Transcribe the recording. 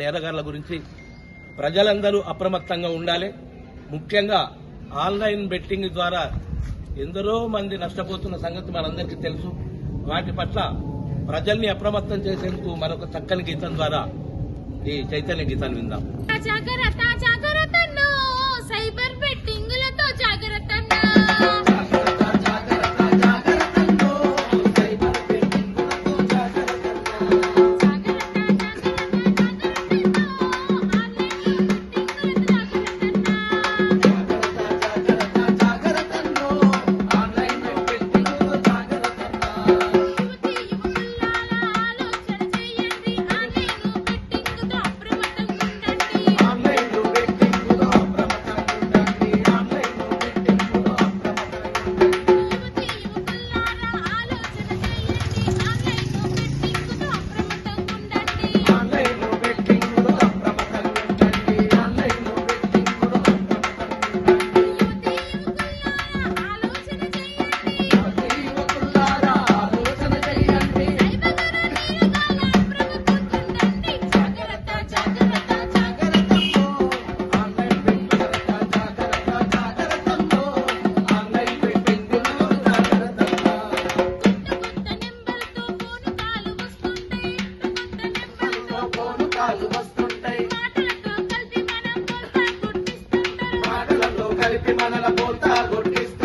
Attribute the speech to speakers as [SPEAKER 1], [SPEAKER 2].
[SPEAKER 1] నేరగాళ్ళ గురించి ప్రజలందరూ అప్రమత్తంగా ఉండాలి. ముఖ్యంగా ఆన్లైన్ బెట్టింగ్ ద్వారా ఎందరో మంది నష్టపోతున్న సంగతి మనందరికీ తెలుసు. వాటి పట్ల ప్రజల్ని అప్రమత్తం చేసేందుకు మరొక చక్కని గీతం ద్వారా ఈ చైతన్య గీతాన్ని విందాం.
[SPEAKER 2] సైబర్
[SPEAKER 3] కలిపి మనల పోతా కొట్టిస్తారు